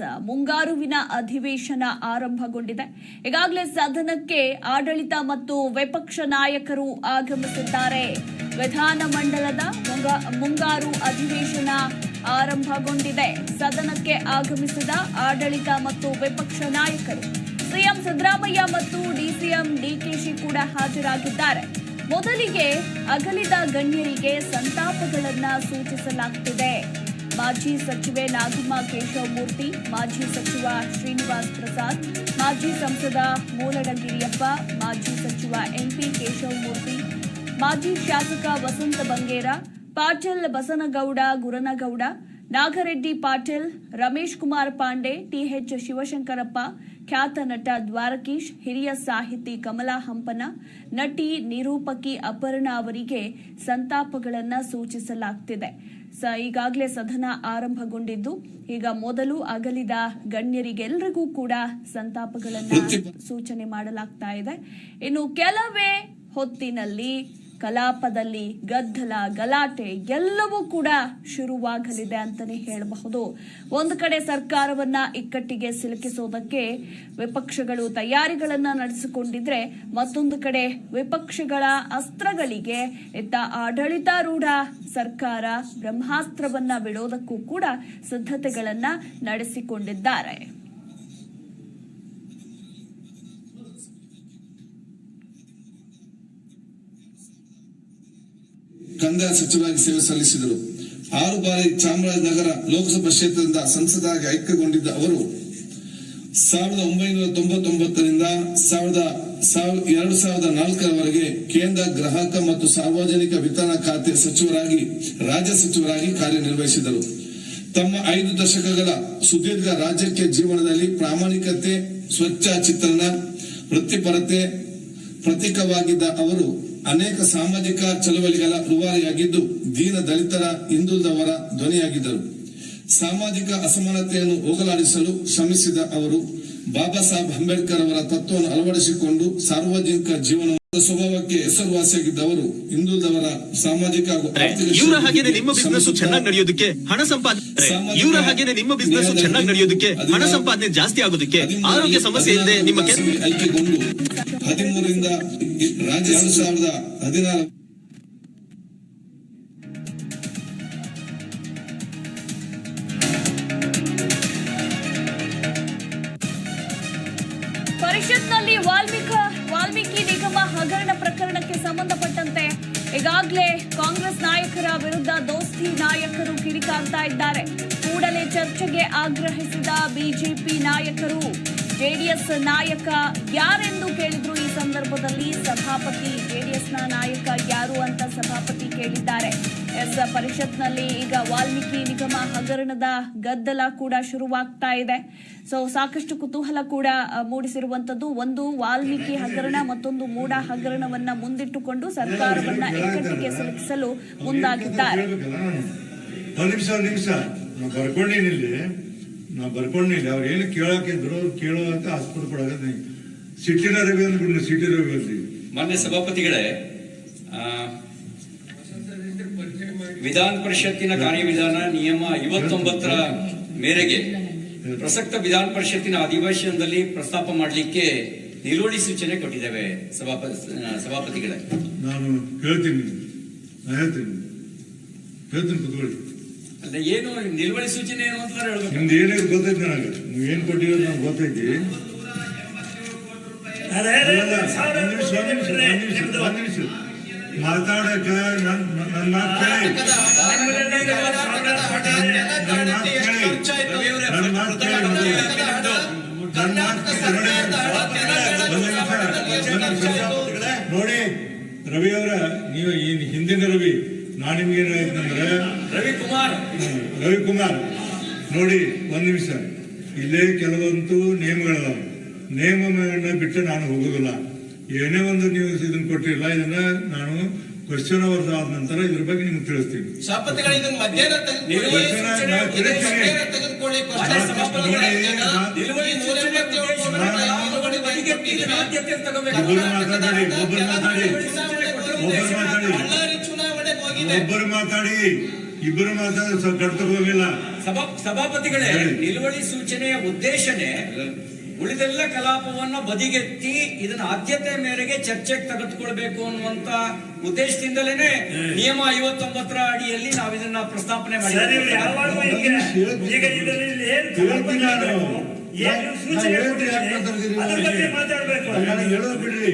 ಮುಂಗಾರುವಿನ ಅಧಿವೇಶನ ಆರಂಭಗೊಂಡಿದೆ. ಈಗಾಗಲೇ ಸದನಕ್ಕೆ ಆಡಳಿತ ಮತ್ತು ವಿಪಕ್ಷ ನಾಯಕರು ಆಗಮಿಸಿದ್ದಾರೆ. ವಿಧಾನಮಂಡಲದ ಮುಂಗ- ಮುಂಗಾರು ಅಧಿವೇಶನ ಆರಂಭಗೊಂಡಿದೆ. ಸದನಕ್ಕೆ ಆಗಮಿಸಿದ ಆಡಳಿತ ಮತ್ತು ವಿಪಕ್ಷ ನಾಯಕರು ಸಿಎಂ ಸಿದ್ದರಾಮಯ್ಯ ಮತ್ತು ಡಿಸಿಎಂ ಡಿಕೆಶಿ ಕೂಡ ಹಾಜರಾಗಿದ್ದಾರೆ. ಮೊದಲಿಗೆ ಅಗಲಿದ ಗಣ್ಯರಿಗೆ ಸಂತಾಪಗಳನ್ನು ಸೂಚಿಸಲಾಗ್ತಿದೆ. ಮಾಜಿ ಸಚಿವೆ ನಾಗಮ್ಮ ಕೇಶವಮೂರ್ತಿ, ಮಾಜಿ ಸಚಿವ ಶ್ರೀನಿವಾಸ್ ಪ್ರಸಾದ್, ಮಾಜಿ ಸಂಸದ ಮೂಲಡಗಿರಿಯಪ್ಪ, ಮಾಜಿ ಸಚಿವ ಎಂಪಿ ಕೇಶವಮೂರ್ತಿ, ಮಾಜಿ ಶಾಸಕ ವಸಂತ ಬಂಗೇರ, ಪಾಟೀಲ್ ಬಸನಗೌಡ, ಗುರನಗೌಡ, ನಾಗರೆಡ್ಡಿ ಪಾಟೀಲ್, ರಮೇಶ್ ಕುಮಾರ್ ಪಾಂಡೆ, ಟಿಎಚ್ ಶಿವಶಂಕರಪ್ಪ, ಖ್ಯಾತ ನಟ ದ್ವಾರಕೀಶ್, ಹಿರಿಯ ಸಾಹಿತಿ ಕಮಲಾ ಹಂಪನ, ನಟಿ ನಿರೂಪಕಿ ಅಪರ್ಣಾ ಅವರಿಗೆ ಸಂತಾಪಗಳನ್ನು ಸೂಚಿಸಲಾಗ್ತಿದೆ. ಸ ಈಗಾಗಲೇ ಸದನ ಆರಂಭಗೊಂಡಿದ್ದು. ಈಗ ಮೊದಲು ಅಗಲಿದ ಗಣ್ಯರಿಗೆಲ್ಲರಿಗೂ ಕೂಡ ಸಂತಾಪಗಳನ್ನ ಸೂಚನೆ ಮಾಡಲಾಗ್ತಾ ಇದೆ. ಇನ್ನು ಕೆಲವೇ ಹೊತ್ತಿನಲ್ಲಿ ಕಲಾಪದಲ್ಲಿ ಗದ್ದಲ, ಗಲಾಟೆ ಎಲ್ಲವೂ ಕೂಡ ಶುರುವಾಗಲಿದೆ ಅಂತಾನೆ ಹೇಳಬಹುದು. ಒಂದು ಕಡೆ ಸರ್ಕಾರವನ್ನ ಇಕ್ಕಟ್ಟಿಗೆ ಸಿಲುಕಿಸೋದಕ್ಕೆ ವಿಪಕ್ಷಗಳು ತಯಾರಿಗಳನ್ನ ನಡೆಸಿಕೊಂಡಿದ್ರೆ ಮತ್ತೊಂದು ಕಡೆ ವಿಪಕ್ಷಗಳ ಅಸ್ತ್ರಗಳಿಗೆ ಇತ್ತ ಆಡಳಿತಾರೂಢ ಸರ್ಕಾರ ಬ್ರಹ್ಮಾಸ್ತ್ರವನ್ನ ಬಿಡೋದಕ್ಕೂ ಕೂಡ ಸಿದ್ಧತೆಗಳನ್ನ ನಡೆಸಿಕೊಂಡಿದ್ದಾರೆ. ಕಂದಾಯ ಸಚಿವರಾಗಿ ಸೇವೆ ಸಲ್ಲಿಸಿದರು. ಆರು ಬಾರಿ ಚಾಮರಾಜನಗರ ಲೋಕಸಭಾ ಕ್ಷೇತ್ರದಿಂದ ಸಂಸದರಾಗಿ ಆಯ್ಕೆಗೊಂಡಿದ್ದ ಅವರು ಸಾವಿರದ ಒಂಬೈನೂರ ತೊಂಬತ್ತೊಂಬತ್ತರಿಂದ ಸಾವಿರದ ಸಾವ್- ಎರಡು ಸಾವಿರದ ನಾಲ್ಕರವರೆಗೆ ಕೇಂದ್ರ ಗ್ರಾಹಕ ಮತ್ತು ಸಾರ್ವಜನಿಕ ವಿತರಣಾ ಖಾತೆ ಸಚಿವರಾಗಿ, ರಾಜ್ಯ ಸಚಿವರಾಗಿ ಕಾರ್ಯನಿರ್ವಹಿಸಿದರು. ತಮ್ಮ ಐದು ದಶಕಗಳ ಸುದೀರ್ಘ ರಾಜಕೀಯ ಜೀವನದಲ್ಲಿ ಪ್ರಾಮಾಣಿಕತೆ, ಸ್ವಚ್ಛ ಚಿತ್ರಣ, ವೃತ್ತಿಪರತೆ ಪ್ರತೀಕವಾಗಿದ್ದ ಅವರು ಅನೇಕ ಸಾಮಾಜಿಕ ಚಳವಳಿಗಳ ರೂವಾರಿಯಾಗಿದ್ದು ದೀನ ದಲಿತರ ಹಿಂದುಳಿದವರ ಧ್ವನಿಯಾಗಿದ್ದರು. ಸಾಮಾಜಿಕ ಅಸಮಾನತೆಯನ್ನು ಹೋಗಲಾಡಿಸಲು ಶ್ರಮಿಸಿದ ಅವರು ಬಾಬಾ ಸಾಹೇಬ್ ಅಂಬೇಡ್ಕರ್ ಅವರ ತತ್ವವನ್ನು ಅಳವಡಿಸಿಕೊಂಡು ಸಾರ್ವಜನಿಕ ಜೀವನ ಸ್ವಭಾವಕ್ಕೆ ಹೆಸರುವಾಸಿಯಾಗಿದ್ದ ಅವರು ಹಿಂದುಳಿದವರ ಸಾಮಾಜಿಕ ಹಾಗೂ ಇವರ ಹಾಗೇನೆ ನಿಮ್ಮ ಬಿಸ್ನೆಸ್ ಚೆನ್ನಾಗಿ ನಡೆಯೋದಕ್ಕೆ ಹಣ ಸಂಪಾದನೆ ಇವರ ಹಾಗೇನೆ ನಿಮ್ಮ ಬಿಸ್ನೆಸ್ ಚೆನ್ನಾಗಿ ನಡೆಯೋದಕ್ಕೆ ಹಣ ಸಂಪಾದನೆ ಜಾಸ್ತಿ ಆಗೋದಕ್ಕೆ ಆರೋಗ್ಯ ಸಮಸ್ಯೆ ಇಲ್ಲದೆ ನಿಮ್ಮ ಆಯ್ಕೆಗೊಂಡು ಹದಿಮೂರರಿಂದ ರಾಜ್ಯ ಎರಡು ಸಾವಿರದ ಹದಿನಾರು. ಪರಿಷತ್ನಲ್ಲಿ ವಾಲ್ಮೀಕ, ವಾಲ್ಮೀಕಿ ನಿಗಮ ಹಗರಣ ಪ್ರಕರಣಕ್ಕೆ ಸಂಬಂಧಪಟ್ಟಂತೆ ಈಗಾಗಲೇ ಕಾಂಗ್ರೆಸ್ ನಾಯಕರ ವಿರುದ್ಧ ದೋಸ್ತಿ ನಾಯಕರು ಕಿರಿಕಾಡ್ತಾ ಇದ್ದಾರೆ. ಕೂಡಲೇ ಚರ್ಚೆಗೆ ಆಗ್ರಹಿಸಿದ ಬಿಜೆಪಿ ನಾಯಕರು. ಜೆಡಿಎಸ್ ನಾಯಕ ಯಾರೆಂದು ಕೇಳಿದ್ರು ಈ ಸಂದರ್ಭದಲ್ಲಿ ಸಭಾಪತಿ ಜೆಡಿಎಸ್ನ ನಾಯಕ ಯಾರು ಅಂತ ಸಭಾಪತಿ ಕೇಳಿದ್ದಾರೆ. ಎಸ್, ಪರಿಷತ್ನಲ್ಲಿ ಈಗ ವಾಲ್ಮೀಕಿ ನಿಗಮ ಹಗರಣದ ಗದ್ದಲ ಕೂಡ ಶುರುವಾಗ್ತಾ ಇದೆ. ಸೊ ಸಾಕಷ್ಟು ಕುತೂಹಲ ಕೂಡ ಮೂಡಿಸಿರುವಂತದ್ದು ಒಂದು ವಾಲ್ಮೀಕಿ ಹಗರಣ, ಮತ್ತೊಂದು ಮೂಡ ಹಗರಣವನ್ನ ಮುಂದಿಟ್ಟುಕೊಂಡು ಸರ್ಕಾರವನ್ನ ಎಕ್ಕಟ್ಟಿಗೆ ಸಿಲುಕಿಸಲು ಮುಂದಾಗಿದ್ದಾರೆ. ಒಂದ್ ನಿಮಿಷ ಒಂದ್ ನಿಮಿಷ ನಾ ಬರ್ಕೊಂಡಿನಿ ಇಲ್ಲಿ. ನಾ ಬರ್ಕೊಂಡಿಲ್ಲ ಅವ್ರು ಏನು ಕೇಳೋಕೆ ಅವ್ರು ಕೇಳೋ ಆಸ್ಪದ ಕೊಡಕ ಸಿಟಿನ ರವಿ ಅಂದ್ಬಿಟ್ಟು ಸಿಟಿ ರವಿ ಅಲ್ಲಿ ಮಾನ್ಯ ಸಭಾಪತಿಗಳೇ ವಿಧಾನ ಪರಿಷತ್ತಿನ ಕಾರ್ಯವಿಧಾನ ನಿಯಮ ಐವತ್ತೊಂಬತ್ತರ ಮೇರೆಗೆ ಪ್ರಸಕ್ತ ವಿಧಾನ ಪರಿಷತ್ತಿನ ಅಧಿವೇಶನದಲ್ಲಿ ಪ್ರಸ್ತಾಪ ಮಾಡಲಿಕ್ಕೆ ನಿಲುವಳಿ ಸೂಚನೆ ಕೊಟ್ಟಿದ್ದೇವೆ ಸಭಾಪತಿ ಸಭಾಪತಿಗಳೇ. ನಾನು ಹೇಳ್ತೀನಿ ಹೇಳ್ತೀನಿ. ಹೇಳ್ತೀನಿ ಏನು ನಿಲುವಳಿ ಸೂಚನೆ ಏನು ಅಂತ ಹೇಳ್ಬೇಕು ನಿಮ್ದು ಏನೇ ಗೊತ್ತೈತೆ ನನಗೆ ನೀವು ಏನ್ ಕೊಟ್ಟಿರೋ ನನಗೆ ಗೊತ್ತೈತಿ ಮಾತಾಡಕ ನನ್ ನನ್ನ ಮಾತು ಕೇಳಿ ನನ್ನ ಮಾತು ಕೇಳಿ ನನ್ನ ಮಾತು ಕೇಳಿ ನನ್ನ ಮಾತು ಕೇಳಿ. ನೋಡಿ ರವಿ ಅವರ ನೀವು ಹಿಂದಿನ ರವಿ ನಾನು ನಿಮ್ಗೆ ಏನ್ ಹೇಳಿದ್ನಂದ್ರೆ ರವಿಕುಮಾರ್ ಹ್ಮ್, ರವಿಕುಮಾರ್ ನೋಡಿ ಒಂದ್ ನಿಮಿಷ. ಇಲ್ಲೇ ಕೆಲವಂತೂ ನಿಯಮಗಳದಾವ. ನಿಯಮಗಳನ್ನ ಬಿಟ್ಟು ನಾನು ಹೋಗೋದಿಲ್ಲ. ಏನೇ ಒಂದು ನೀವು ಇದನ್ನ ಕೊಟ್ಟಿರಲ್ಲ ಇದನ್ನ ನಾನು ಕ್ವಶನ್ ಅವರ್ಸ್ ಆದ ನಂತರ ಇದ್ರ ಬಗ್ಗೆ ನಿಮ್ಗೆ ತಿಳಿಸ್ತೀನಿ. ಒಬ್ಬರು ಮಾತಾಡಿ ಒಬ್ಬರು ಮಾತಾಡಿ. ಮಾತಾಡ್ತಿಲ್ಲ ಇಬ್ಬರು ಮಾತ್ರ ಕಡ್ತ ಸಭಾ ಸಭಾಪತಿಗಳೇ. ನಿಲುವಳಿ ಸೂಚನೆಯ ಉದ್ದೇಶನೇ ಉಳಿದೆಲ್ಲ ಕಲಾಪವನ್ನು ಬದಿಗೆತ್ತಿ ಇದನ್ನ ಆದ್ಯತೆ ಮೇರೆಗೆ ಚರ್ಚೆಗೆ ತೆಗೆದುಕೊಳ್ಬೇಕು ಅನ್ನುವಂತ ಉದ್ದೇಶದಿಂದಲೇನೆ ನಿಯಮ ಐವತ್ತೊಂಬತ್ತರ ಅಡಿಯಲ್ಲಿ ನಾವು ಇದನ್ನ ಪ್ರಸ್ತಾಪನೆ ಮಾಡಿದ್ದೀವಿ ಬಿಡ್ರಿ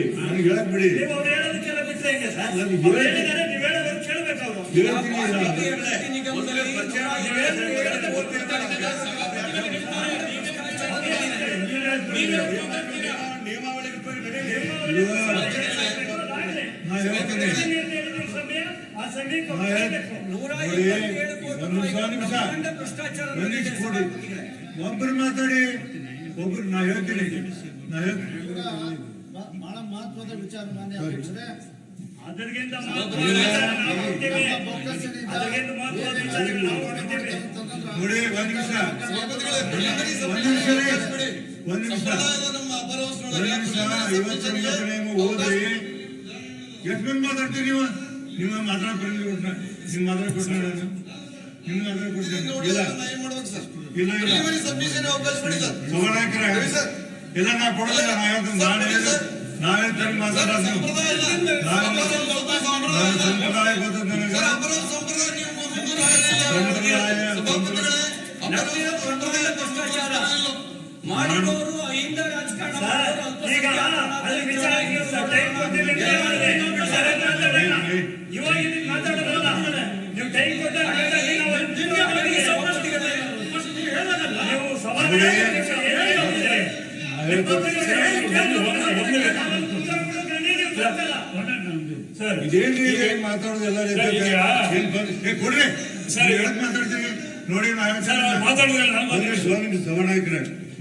ಒಬ್ರು ಮಾತಾಡಿ ಒಬ್ರು ನಾ ಹೇಳ್ತೀನಿ ನಾ ಹೇಳ್ತೀನಿ ಬಹಳ ಮಹತ್ವದ ವಿಚಾರ ಮಾನ್ಯ ವಿಚಾರ ನೋಡಿ ಒಂದ್ ನಿಮಿಷ. ಒಂದ್ ನಿಮಿಷ. ಒಂದ್ ನಿಮಿಷ. ಒಂದ್ ನಿಮಿಷ ಐವತ್ತು ನಿಮಿಷ ಓದಿ ಎಷ್ಟು ಮಂದಿ ಮಾತಾಡ್ತೀರಿ ನೀವು? ನಿಮ್ಮ ಮಾತಾಡ ನಿಮ್ ಮಾತಾಡ ಕೊಡ್ತೀನಿ ನಾನು ನಿಮ್ ಮಾತಾಡ ಕೊಡ್ತೀನಿ ಇಲ್ಲ. ಇಲ್ಲ ಇಲ್ಲ. ಸವರ್ಣಾಕರ ಇಲ್ಲ ನಾ ಕೊಡೋದಿಲ್ಲ ನಾ ಹೇಳ್ತೀನಿ. ನಾನು ಹೇಳಿದ ನಾ ಹೇಳ್ತೀನಿ ಮಾತಾಡೋದು ನಾನು ನಾನು ಸಂಪ್ರದಾಯ ಈಗ ಅಲ್ಲಿ ಸರ್ ಟೈಮ್ ಕೊಟ್ಟಿಲ್ಲ ಇವಾಗ ಇಲ್ಲಿ ಮಾತಾಡೋದಲ್ಲ ನೀವು ಟೈಮ್ ಕೊಟ್ಟಾಗ ನಾವು ನಿಮ್ಗೆ ನೋಡಿ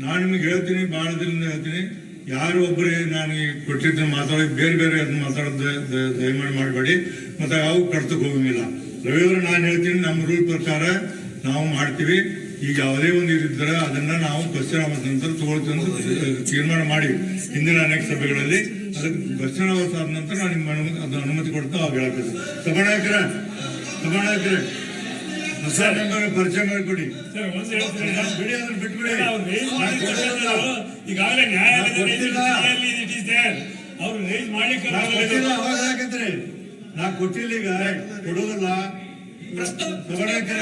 ನಾನು ನಿಮ್ಗೆ ಹೇಳ್ತೀನಿ ಬಹಳ ದಿನದಿಂದ ಹೇಳ್ತೀನಿ. ಯಾರು ಒಬ್ಬರೇ ನಾನು ಕೊಟ್ಟಿದ್ದ ಮಾತಾಡಿ ಬೇರೆ ಬೇರೆ ಅದನ್ನ ಮಾತಾಡೋದು ದಯ- ದಯ- ದಯಮಾಡಿ ಮಾಡಬೇಡಿ. ಮತ್ತೆ ಯಾವ ಕಡ್ತಕ್ಕೆ ಹೋಗಂಗಿಲ್ಲ. ರವಿವಾರ ನಾನು ಹೇಳ್ತೀನಿ ನಮ್ಮ ರೂಲ್ ಪ್ರಕಾರ ನಾವು ಮಾಡ್ತೀವಿ. ಈಗ ಯಾವುದೇ ಒಂದು ಇದ್ದರೆ ಅದನ್ನ ನಾವು ಕ್ವಶನ್ ನಂತರ ತಗೊಳ್ತೀವಿ ಅಂತ ತೀರ್ಮಾನ ಮಾಡಿ. ಹಿಂದಿನ ಅನೇಕ ಸಭೆಗಳಲ್ಲಿ ಅದಕ್ಕೆ ಅವರ್ಸ್ ಆದ ನಂತರ ನಾನು ನಿಮ್ಮ ಅನುಮತಿ ಅದು ಅನುಮತಿ ಕೊಡ್ತಾ ಹೇಳ್ತೀನಿ ಸಭಾನಾಯಕರ ಸಭಾನಾಯಕರೇ ಹೊಸ ಮೆಂಬರ್ ಪರಿಚಯ ಮಾಡಿಕೊಡಿ. ಬಿಡಿ ಅದನ್ನ ಬಿಟ್ಬಿಡಿ. ಈಗಾಗಲೇ ನ್ಯಾಯಾಲಯದ ನಾ ಕೊಟ್ಟಿಲ್ಲ. ಅವ್ರು ಮಾಡ್ಲಿಕ್ಕೆ ಅವಾಗ ಯಾಕಂದ್ರೆ ನಾ ಈಗ. ಕೊಡೋದಲ್ಲ. ಸಭಾನಾಯಕರ.